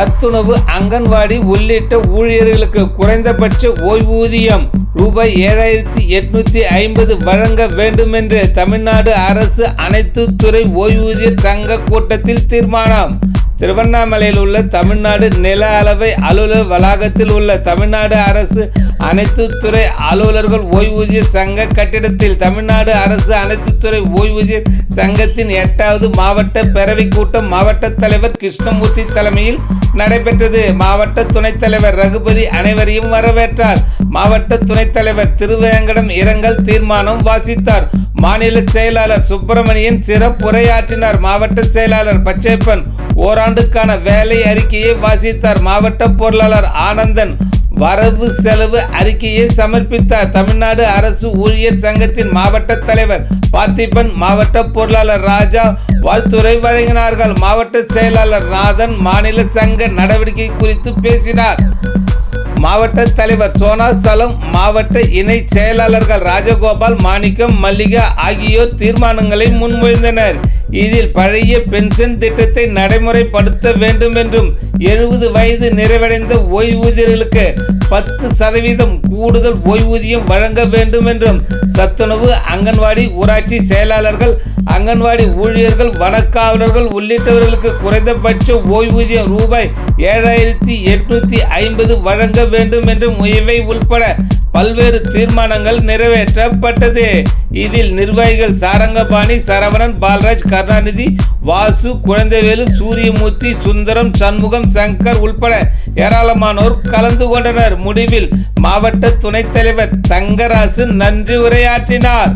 சத்துணவு அங்கன்வாடி உள்ளிட்ட ஊழியர்களுக்கு குறைந்தபட்ச ஓய்வூதியம் ரூபாய் ஏழாயிரத்தி எட்நூத்தி ஐம்பது வழங்க வேண்டுமென்று தமிழ்நாடு அரசு அனைத்து துறை ஓய்வூதிய சங்க கூட்டத்தில் தீர்மானம். திருவண்ணாமலையில் உள்ள தமிழ்நாடு நில அளவை அலுவலர் வளாகத்தில் உள்ள தமிழ்நாடு அரசு அனைத்து துறை அலுவலர்கள் ஓய்வூதிய சங்க கட்டிடத்தில் தமிழ்நாடு அரசு அனைத்து துறை ஓய்வூதிய சங்கத்தின் எட்டாவது மாவட்ட பேரவைக் கூட்டம் மாவட்ட தலைவர் கிருஷ்ணமூர்த்தி தலைமையில் நடைபெற்றது. மாவட்ட துணைத் தலைவர் ரகுபதி அனைவரையும் வரவேற்றார். மாவட்ட துணைத் தலைவர் திருவேங்கடம் இரங்கல் தீர்மானம் வாசித்தார். மாநில செயலாளர் சுப்பிரமணியன் சிறப்புரையாற்றினார் மாவட்ட செயலாளர் பச்சைப்பன் ஓராண்டுக்கான வேலை அறிக்கையை வாசித்தார். மாவட்ட பொருளாளர் ஆனந்தன் வரவு செலவு அறிக்கையை சமர்ப்பித்தார். தமிழ்நாடு அரசு ஊழியர் சங்கத்தின் மாவட்ட தலைவர் பார்த்திபன் மாவட்ட பொருளாளர் ராஜா வாழ்த்துறை வழங்கினார்கள். மாவட்ட செயலாளர் நாதன் மாநில சங்க நடவடிக்கை குறித்து பேசினார். மாவட்ட தலைவர் சோனா சலம் மாவட்ட இணை செயலாளர்கள் ராஜகோபால் மாணிக்கம் மல்லிகா ஆகியோர் தீர்மானங்களை முன்மொழிந்தனர். இதில் பழைய பென்ஷன் திட்டத்தை நடைமுறைப்படுத்த வேண்டும் என்றும் எழுபது வயது நிறைவடைந்த ஓய்வூதியர்களுக்கு பத்து சதவீதம் கூடுதல் ஓய்வூதியம் வழங்க வேண்டும் என்றும் சத்துணவு அங்கன்வாடி ஊராட்சி செயலாளர்கள் அங்கன்வாடி ஊழியர்கள் வனக்காவலர்கள் உள்ளிட்டவர்களுக்கு குறைந்தபட்ச ஓய்வூதியம் ரூபாய் ஏழாயிரத்தி எட்நூத்தி ஐம்பது வழங்க வேண்டும் என்றும் இவை உள்பட பல்வேறு தீர்மானங்கள் நிறைவேற்றப்பட்டது. இதில் நிர்வாகிகள் சாரங்கபாணி சரவணன் பால்ராஜ் கருணாநிதி வாசு குழந்தைவேலு சூரியமூர்த்தி சுந்தரம் சண்முகம் சங்கர் உள்பட ஏராளமானோர் கலந்து கொண்டனர். முடிவில் மாவட்ட துணைத் தலைவர் தங்கராசு நன்றி உரையாற்றினார்.